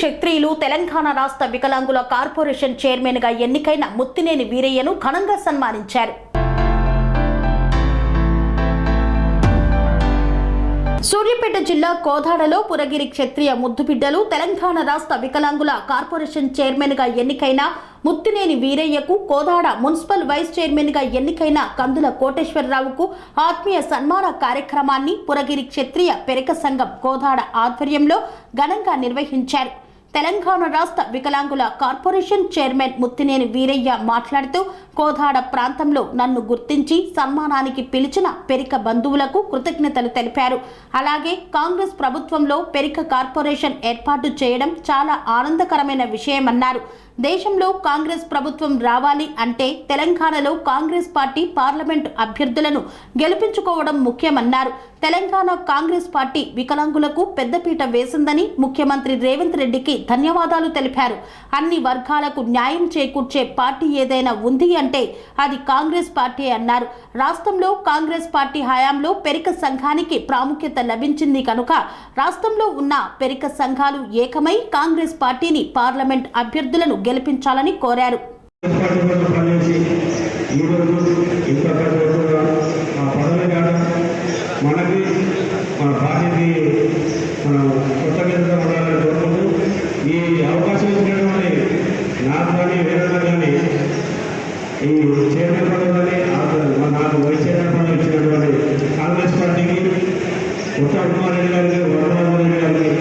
క్షత్రియులు తెలంగాణ రాష్ట్ర వికలాంగుల కార్పొరేషన్ చైర్మన్గా ఎన్నికైన ముత్తినేని వీరయ్యను ఘనంగా సన్మానించారు. సూర్యాపేట జిల్లా కోదాడలో పురగిరి క్షత్రియ ముద్దుబిడ్డలు తెలంగాణ రాష్ట్ర వికలాంగుల కార్పొరేషన్ చైర్మన్గా ఎన్నికైన ముత్తినేని వీరయ్యకు కోదాడ మున్సిపల్ వైస్ చైర్మన్గా ఎన్నికైన కందుల కోటేశ్వరరావుకు ఆత్మీయ సన్మాన కార్యక్రమాన్ని పురగిరి క్షత్రియ పెరక సంఘం కోదాడ ఆధ్వర్యంలో ఘనంగా నిర్వహించారు. తెలంగాణ రాష్ట్ర వికలాంగుల కార్పొరేషన్ చైర్మన్ ముత్తినేని వీరయ్య మాట్లాడుతూ కోదాడ ప్రాంతంలో నన్ను గుర్తించి సన్మానానికి పిలిచిన పెరిక బంధువులకు కృతజ్ఞతలు తెలిపారు. అలాగే కాంగ్రెస్ ప్రభుత్వంలో పెరిక కార్పొరేషన్ ఏర్పాటు చేయడం చాలా ఆనందకరమైన విషయమన్నారు. దేశంలో కాంగ్రెస్ ప్రభుత్వం రావాలి అంటే తెలంగాణలో కాంగ్రెస్ పార్టీ పార్లమెంట్ అభ్యర్థులను గెలిపించుకోవడం ముఖ్యమన్నారు. తెలంగాణ కాంగ్రెస్ పార్టీ వికలాంగులకు పెద్దపీట వేసిందని ముఖ్యమంత్రి రేవంత్ రెడ్డికి ధన్యవాదాలు తెలిపారు. అన్ని వర్గాలకు న్యాయం చేకూర్చే పార్టీ ఏదైనా ఉంది అంటే అది కాంగ్రెస్ పార్టీ అన్నారు. రాష్ట్రంలో కాంగ్రెస్ పార్టీ హయాంలో పెరిక సంఘానికి ప్రాముఖ్యత లభించింది కనుక రాష్ట్రంలో ఉన్న పెరిక సంఘాలు ఏకమై కాంగ్రెస్ పార్టీని పార్లమెంట్ అభ్యర్థులను గెలిపించాలని కోరారు. మనకి మన పార్టీకి ఉండాలని కోరుకుంటూ ఈ అవకాశం ఇచ్చినటువంటి నాకు కానీ వేరే కానీ ఈ చైర్మన్ పదవి కానీ ఆ- నాకు వైస్ చైర్మన్ పదవి ఇచ్చినటువంటి కాంగ్రెస్ పార్టీకి ఉత్తమ్ కుమార్ రెడ్డి గారికి వరదరాజు రెడ్డి గారికి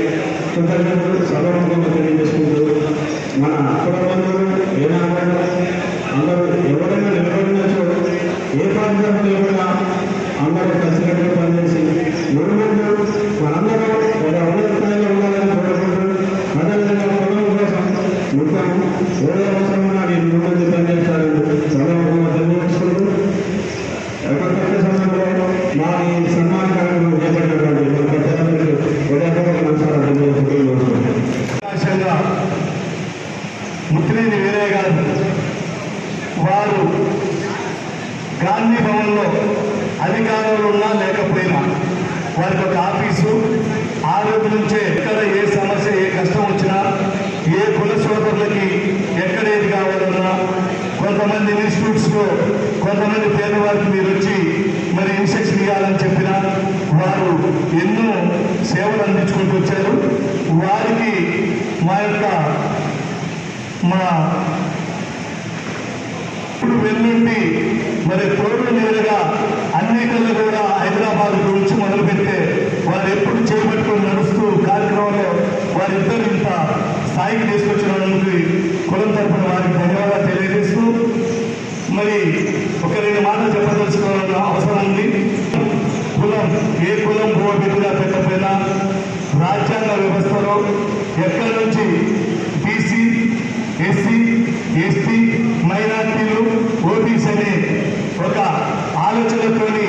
కృతజ్ఞతలు సభాముఖంగా తెలియజేసుకుంటూ మన కుల బంధువులు ఏనాడు అందరూ ఎవరైనా నిలబడినచో ఏ పార్టీ లేకుండా అందరూ కలిసికట్టుగా పనిచేసి ఎవరు మనందరూ ఒక ఉన్నత స్థాయిలో ఉండాలని కోరుకుంటూ అదేవిధంగా కులం కోసం మొత్తం ఏ అవసరం ఉన్నా నేను ముందు పనిచేస్తానని సభాముఖంగా తెలియజేసుకుంటూ ప్రత్యేక సమయంలో మా ఈ సన్మాన కార్యక్రమం చేపట్టినటువంటి మన పెద్దలందరికీ హృదయపూర్వక నమస్కారాలు తెలియజేసుకుంటూ అవకాశంగా ముత్తినేని వీరయ్య గారు వారు గాంధీ భవన్లో అధికారంలో ఉన్నా లేకపోయినా వారికి ఒక ఆఫీసు ఆ రోజు నుంచే ఎక్కడ ఏ సమస్య ఏ కష్టం వచ్చినా ఏ కుల సోదరులకి ఎక్కడ ఏది కావాలన్నా కొంతమంది ఇన్స్టిట్యూట్స్లో కొంతమంది పేదవారికి మీరు వచ్చి మరి ఇన్స్ట్రక్షన్ చెప్పినా వారు ఎన్నో సేవలు అందించుకుంటూ వచ్చారు. వారికి మా యొక్క మా ఇప్పుడు వెల్లుండి మరి తోడు నేరుగా కళ్ళు కూడా హైదరాబాద్ గురించి మొదలు పెడితే వారు ఎప్పుడు చేపట్టుకొని నడుస్తూ కార్యక్రమంలో వారిద్దరు ఇంత స్థాయికి తీసుకొచ్చినందుకు కులం తరఫున వారికి ధన్యవాదాలు తెలియజేస్తూ మరి ఒక రెండు మాటలు చెప్పదలుచుకోవాలన్న అవసరం ఉంది. ఏ కులం భూమిగా పెట్టకపోయినా రాజ్యాంగ వ్యవస్థలో ఎక్కడి నుంచి బీసీ ఎస్సీ ఎస్టీ మైనార్టీలు ఓబీసీ అనే ఒక ఆలోచనతోని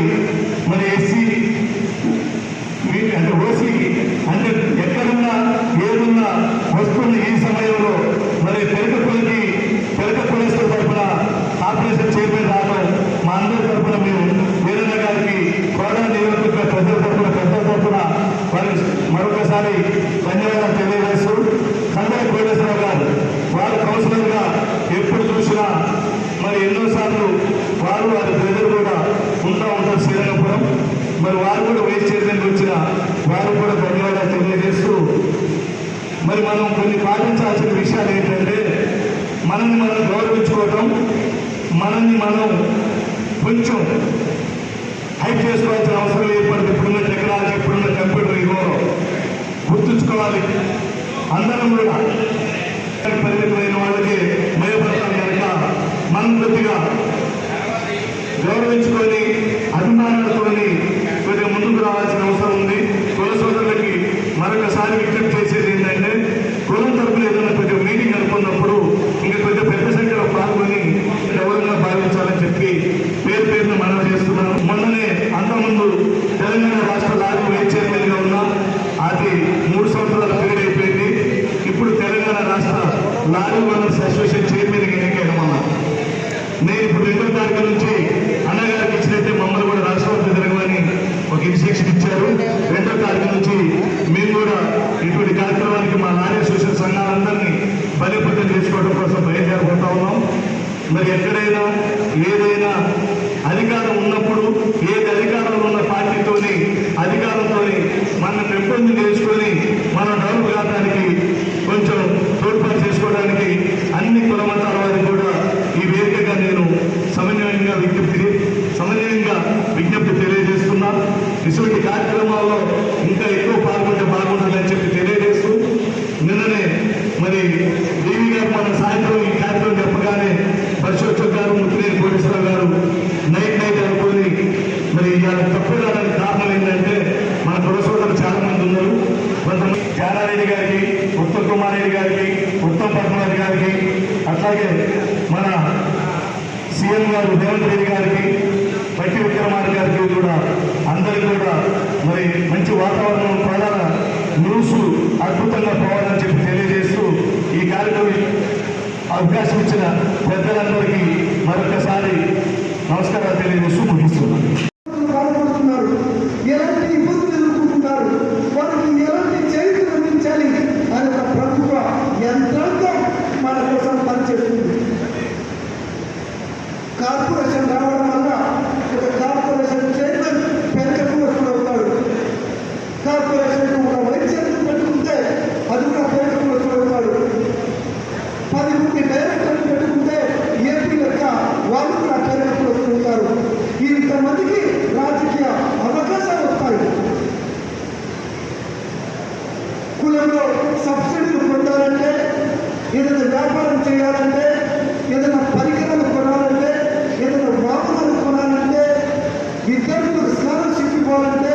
మరి ఎస్సీ అంటే ఓసీ అంటే ఎక్కడ ఏదున్నా వస్తున్న ఈ సమయంలో మరి పెరక కులకి పెరక కులస్తుల తరఫున ఆపరేషన్ చైర్మన్ రావడం మా అందరి తరఫున మేము వీరన్న గారికి కోడా నియోజకవర్గ ప్రజల తరఫున పెద్దల తరఫున వారి మరొకసారి ధన్యవాదాలు తెలియజేస్తూ కందరి కోటేశ్వరరావు గారు వారు కౌన్సిలర్గా ఎప్పుడు చూసినా మరి ఎన్నోసార్లు వారు వారి ప్రజలు కూడా ఉంటా ఉంటారు శ్రీరంగపురం. మరి వారు కూడా వైస్ చైర్మన్ వచ్చిన వారు కూడా ధన్యవాదాలు తెలియజేస్తూ మరి మనం కొన్ని పాటించాల్సిన విషయాలు ఏంటంటే మనల్ని మనం గౌరవించుకోవటం మనల్ని మనం కొంచెం హైప్ చేసుకోవాల్సిన అవసరం ఏర్పడింది. ఇప్పుడున్న టెక్నాలజీ ఇప్పుడున్న కంప్యూటర్ యుగంలో గుర్తుంచుకోవాలి అందరం కూడా పరిమితమైన వాళ్ళకి భయపడతాం కనుక మనం గౌరవించుకొని కులంలో సబ్సిడీలు పొందాలంటే ఏదైనా వ్యాపారం చేయాలంటే ఏదైనా పరికరాలు కొనాలంటే ఏదైనా వాహనాలు కొనాలంటే విద్యార్థులకు స్కాలర్షిప్ ఇవ్వాలంటే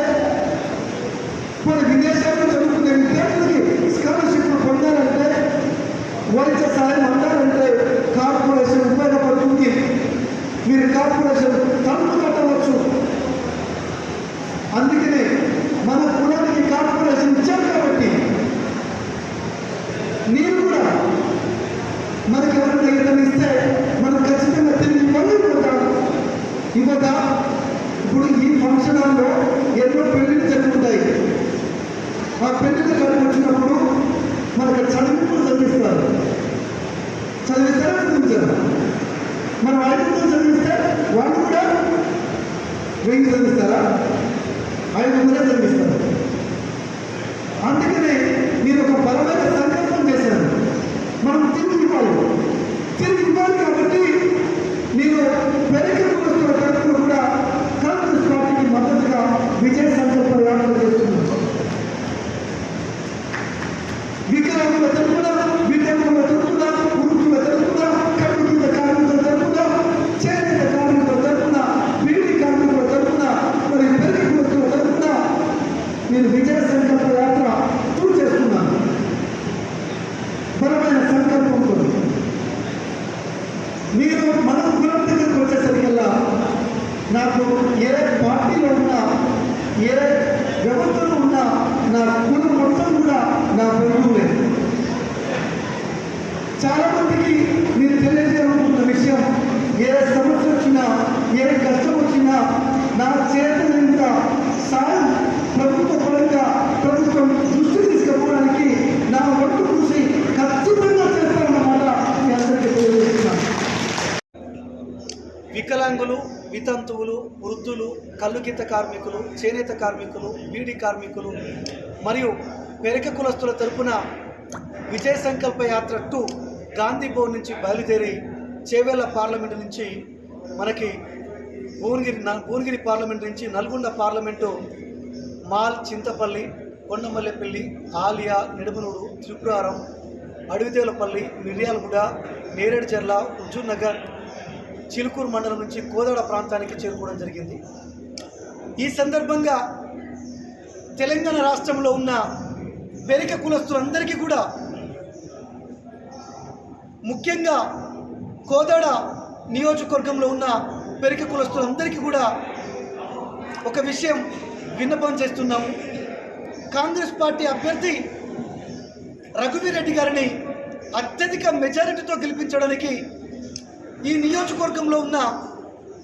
కొన్ని విదేశాల్లో చదువుకునే విద్యార్థులకి స్కాలర్షిప్ పొందాలంటే వైద్య సహాయం అందాలంటే కార్పొరేషన్ ఉపయోగపడుతుంది. మీరు కార్పొరేషన్ తలుపు కట్టవచ్చు అందుకనే మన కులానికి కార్పొరేషన్ ఇచ్చారు కాబట్టి మీరు కూడా మనకి ఎవరైనా ఏదైనా ఇస్తే మనం ఖచ్చితంగా తిరిగి పనులు కొడతాం ఇవ్వదా ఇప్పుడు ఈ ఫంక్షన్ హాల్లో ఎన్నో పెళ్ళిళ్ళు జరుగుతాయి. ఆ పెళ్ళికి కలిపి వచ్చినప్పుడు మనకు చదివింపులు చదివిస్తారు. చదివిస్తారా చదివించారు మనం ఐదు చదివిస్తే వాళ్ళు కూడా వెయ్యి చదివిస్తారా? ఐదు వందలే చదివిస్తారు అందుకనే నేను ఒక బలమైన సంకల్పం చేశాను మనం తిరిగి ఇవ్వాలి తిరిగి ఇవ్వాలి కాబట్టి నేను పెరిగిన తరఫున కూడా కాంగ్రెస్ పార్టీకి మద్దతుగా విజయ సంకల్ప యాత్ర చేస్తున్నాను వికలాంగుల తరపున వికలాంగుల తరపున వృద్ధుల తరపున కట్టు కింద కార్మికుల తరపున చేనేత కార్మికుల తరపున బీడీ కార్మికుల తరపున మరి పెరిగి వస్తువుల తరపున నేను విజయ సంకల్ప యాత్ర టూ చేస్తున్నాను బలమైన సంకల్పంతో మీరు మన కులం దగ్గరకు వచ్చేసరికల్లా నాకు ఏ పార్టీలో ఉన్నా ఏ వ్యవస్థలో ఉన్నా నా కులం మొత్తం కూడా నా బంధువులే చాలా మందికి మీరు తెలియజేయాలనుకున్న విషయం ఏ సమస్య వచ్చినా ఏ కష్టం వచ్చినా నా చేతనంత సాయం ప్రభుత్వ పరంగా ప్రభుత్వం దృష్టికి తీసుకుపోవడానికి నా వంతు కృషి ఖచ్చితంగా చేస్తానన్నమాట మీ అందరికీ తెలియజేస్తున్నాను వికలాంగులు వితంతువులు వృద్ధులు కల్లుగీత కార్మికులు చేనేత కార్మికులు బీడి కార్మికులు మరియు పెరక కులస్తుల తరపున విజయ సంకల్ప యాత్ర టూ గాంధీ భవన్ నుంచి బయలుదేరి చేవేళ్ళ పార్లమెంటు నుంచి మనకి భువనగిరి న- భువనగిరి పార్లమెంట్ నుంచి నల్గొండ పార్లమెంటు మాల్ చింతపల్లి కొండమల్లెపల్లి ఆలియా నిడుమనూరు త్రిపురారం అడవిదేలపల్లి మిర్యాలగూడ నేరేడుచెర్ల హుజూర్ నగర్ చిలుకూరు మండలం నుంచి కోదాడ ప్రాంతానికి చేరుకోవడం జరిగింది. ఈ సందర్భంగా తెలంగాణ రాష్ట్రంలో ఉన్న బెరిక కులస్తులందరికీ కూడా ముఖ్యంగా కోదాడ నియోజకవర్గంలో ఉన్న పెరిక కులస్తులందరికీ కూడా ఒక విషయం విన్నపం చేస్తున్నాము కాంగ్రెస్ పార్టీ అభ్యర్థి రఘువీరెడ్డి గారిని అత్యధిక మెజారిటీతో గెలిపించడానికి ఈ నియోజకవర్గంలో ఉన్న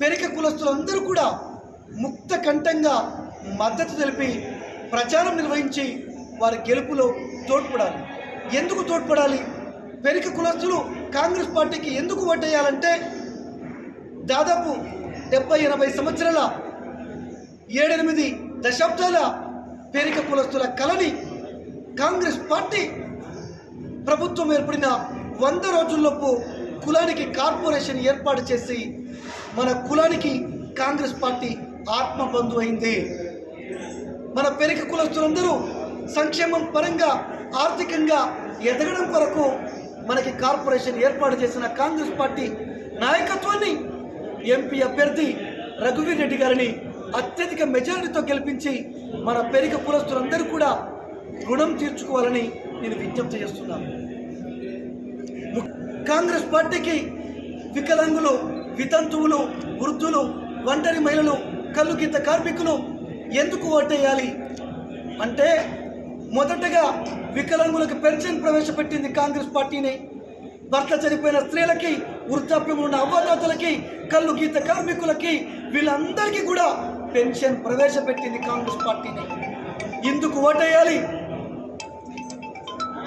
పెరిక కులస్తులందరూ కూడా ముక్త కంఠంగా మద్దతు తెలిపి ప్రచారం నిర్వహించి వారి గెలుపులో తోడ్పడాలి. ఎందుకు తోడ్పడాలి? పెరిక కులస్తులు కాంగ్రెస్ పార్టీకి ఎందుకు ఓటేయాలంటే దాదాపు డెబ్బై ఎనభై సంవత్సరాల ఏడెనిమిది దశాబ్దాల పేరిక కులస్తుల కళని కాంగ్రెస్ పార్టీ ప్రభుత్వం ఏర్పడిన వంద రోజుల్లోపు కులానికి కార్పొరేషన్ ఏర్పాటు చేసి మన కులానికి కాంగ్రెస్ పార్టీ ఆత్మబంధు అయింది. మన పెరిక కులస్తులందరూ సంక్షేమం పరంగా ఆర్థికంగా ఎదగడం కొరకు మనకి కార్పొరేషన్ ఏర్పాటు చేసిన కాంగ్రెస్ పార్టీ నాయకత్వాన్ని ఎంపీ అభ్యర్థి రఘువీర్ రెడ్డి గారిని అత్యధిక మెజారిటీతో గెలిపించి మన పెరిక కులస్తులందరూ కూడా రుణం తీర్చుకోవాలని నేను విజ్ఞప్తి చేస్తున్నాను. కాంగ్రెస్ పార్టీకి వికలాంగులు వితంతువులు వృద్ధులు ఒంటరి మహిళలు కళ్ళు గీత కార్మికులు ఎందుకు ఓటేయాలి? అంటే మొదటగా వికలాంగులకు పెన్షన్ ప్రవేశపెట్టింది కాంగ్రెస్ పార్టీని. భర్త చనిపోయిన స్త్రీలకి వృద్ధాప్యం ఉన్న అవ్వదాతలకి కళ్ళు గీత కార్మికులకి వీళ్ళందరికీ కూడా పెన్షన్ ప్రవేశపెట్టింది కాంగ్రెస్ పార్టీని. ఇందుకు ఓటేయాలి?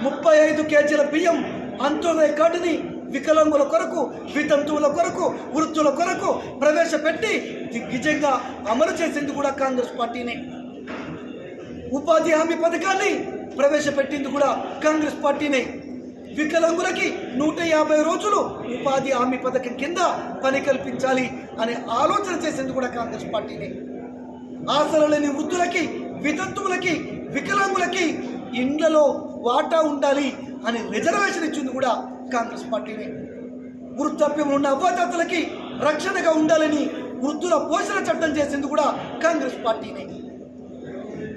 ముప్పై ఐదు కేజీల బియ్యం అంత్యోదయ కార్డుని వికలాంగుల కొరకు వితంతువుల కొరకు వృత్తుల కొరకు ప్రవేశపెట్టి నిజంగా అమలు చేసింది కూడా కాంగ్రెస్ పార్టీనే. ఉపాధి హామీ పథకాన్ని ప్రవేశపెట్టింది కూడా కాంగ్రెస్ పార్టీనే. వికలాంగులకి నూట యాభై రోజులు ఉపాధి హామీ పథకం కింద పని కల్పించాలి అనే ఆలోచన చేసింది కూడా కాంగ్రెస్ పార్టీనే. ఆశలు లేని వృద్ధులకి వితంతువులకి వికలాంగులకి ఇండ్లలో వాటా ఉండాలి అని రిజర్వేషన్ ఇచ్చింది కూడా కాంగ్రెస్ పార్టీనే. వృద్ధాప్యం ఉన్న అవ్వాతాతలకి రక్షణగా ఉండాలని వృద్ధుల పోషణ చట్టం చేసింది కూడా కాంగ్రెస్ పార్టీనే.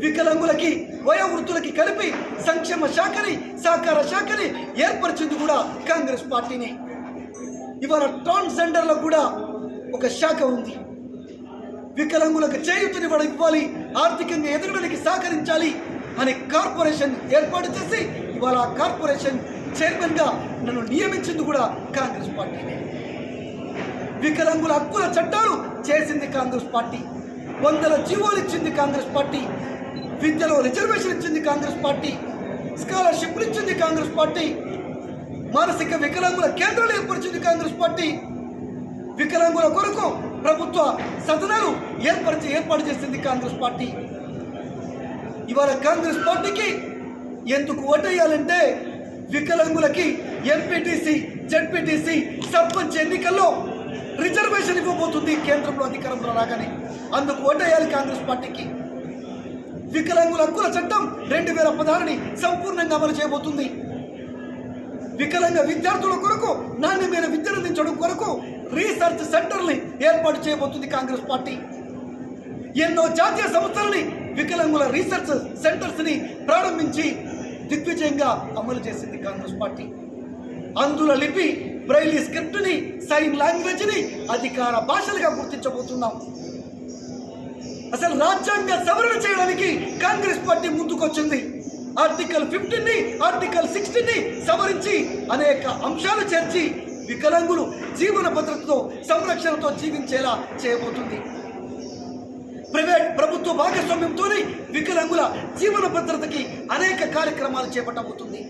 వికలాంగులకి వయోవృద్ధులకి కలిపి సంక్షేమ శాఖని సహకార శాఖని ఏర్పరిచింది కూడా కాంగ్రెస్ పార్టీనే. ఇవాళ ట్రాన్స్జెండర్లో కూడా ఒక శాఖ ఉంది. వికలాంగులకు చేయూతనివ్వడం ఇవ్వాలి ఆర్థికంగా ఎదగడానికి సహకరించాలి అనే కార్పొరేషన్ ఏర్పాటు చేసి ఇవాళ కార్పొరేషన్ చైర్మన్గా నన్ను నియమించింది కూడా కాంగ్రెస్ పార్టీనే వికలాంగుల హక్కుల చట్టాలు చేసింది కాంగ్రెస్ పార్టీ. వందల జీవోలు ఇచ్చింది కాంగ్రెస్ పార్టీ. విద్యలో రిజర్వేషన్ ఇచ్చింది కాంగ్రెస్ పార్టీ. స్కాలర్షిప్లు ఇచ్చింది కాంగ్రెస్ పార్టీ. మానసిక వికలాంగుల కేంద్రాలు ఏర్పరిచింది కాంగ్రెస్ పార్టీ. వికలాంగుల కొరకు ప్రభుత్వ సదనాలు ఏర్పరిచి ఏర్పాటు చేసింది కాంగ్రెస్ పార్టీ. ఇవాళ కాంగ్రెస్ పార్టీకి ఎందుకు ఓటేయాలంటే వికలాంగులకి ఎంపీటీసీ జడ్పీటీసీ సర్పంచ్ ఎన్నికల్లో రిజర్వేషన్ ఇవ్వబోతుంది కేంద్రంలో అధికారంలో రాగానే. అందుకు ఓటేయాలి కాంగ్రెస్ పార్టీకి. వికలాంగుల హక్కుల చట్టం రెండు వేల పదహారుని సంపూర్ణంగా అమలు చేయబోతుంది. వికలాంగ విద్యార్థుల కొరకు నాణ్యమైన విద్యను అందించడం కొరకు రీసెర్చ్ సెంటర్ని ఏర్పాటు చేయబోతుంది కాంగ్రెస్ పార్టీ. ఎన్నో జాతీయ సంస్థలని వికలాంగుల రీసెర్చ్ సెంటర్స్ని ప్రారంభించి దిగ్విజయంగా అమలు చేసింది కాంగ్రెస్ పార్టీ. అందుల లిపి బ్రైలీ స్క్రిప్ట్ని సైన్ లాంగ్వేజ్ని అధికార భాషలుగా గుర్తించబోతున్నాం. అసలు రాజ్యాంగ సవరణ చేయడానికి కాంగ్రెస్ పార్టీ ముందుకొచ్చింది. ఆర్టికల్ ఫిఫ్టీన్ని ఆర్టికల్ సిక్స్టీన్ని సవరించి అనేక అంశాలు చేర్చి వికలాంగులు జీవన భద్రతతో సంరక్షణతో జీవించేలా చేయబోతుంది. ప్రైవేట్ ప్రభుత్వ భాగస్వామ్యంతోనే వికలాంగుల జీవన భద్రతకి అనేక కార్యక్రమాలు చేపట్టబోతుంది.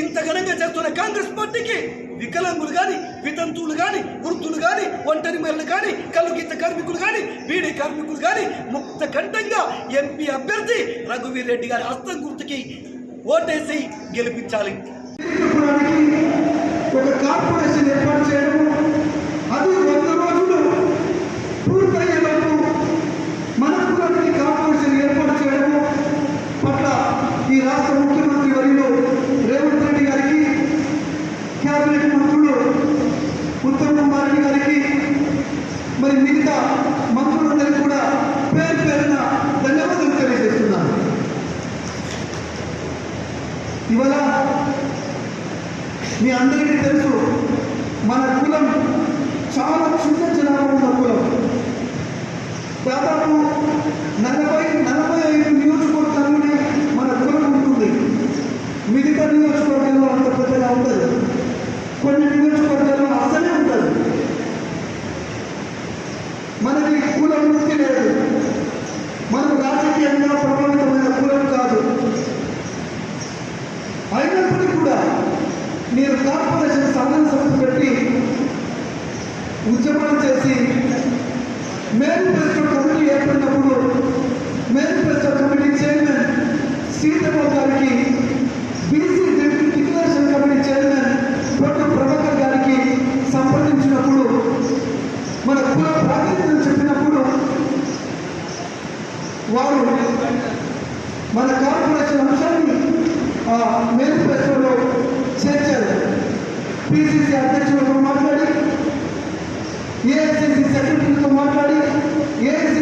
ఇంత ఘనంగా చేస్తున్న కాంగ్రెస్ పార్టీకి వికలాంగులు కానీ వితంతువులు కానీ వృద్ధులు కానీ ఒంటరి మహిళలు కానీ కలుగీత కార్మికులు కానీ బీడీ కార్మికులు కానీ ముక్త కంఠంగా ఎంపీ అభ్యర్థి రఘువీర్ రెడ్డి గారి హస్తం గుర్తుకి ఓటేసి గెలిపించాలి. ఒక కార్పొరేషన్ ఏర్పాటు చేయడము అది వంద రోజులు పూర్తయ్యేలోపు మన కులానికి కార్పొరేషన్ ఏర్పాటు చేయడము పట్ల ఈ రాష్ట్రం ఎంతో ప్రభావితమైన కులం కాదు. అయినప్పటికీ కూడా మీరు కార్పొరేషన్ సంఘం సభ్యులు పెట్టి ఉద్యమం చేసి మేనిఫెస్టో కమిటీ ఏర్పడినప్పుడు మేనిఫెస్టో కమిటీ చైర్మన్ సీతమ్మ మన కార్పొరేషన్ అంశాన్ని మేనిఫెస్టోలో చేర్చారు. పిసిసి అధ్యక్షులతో మాట్లాడి ఏఐసిసి సెక్రటరీతో మాట్లాడి ఏఐసి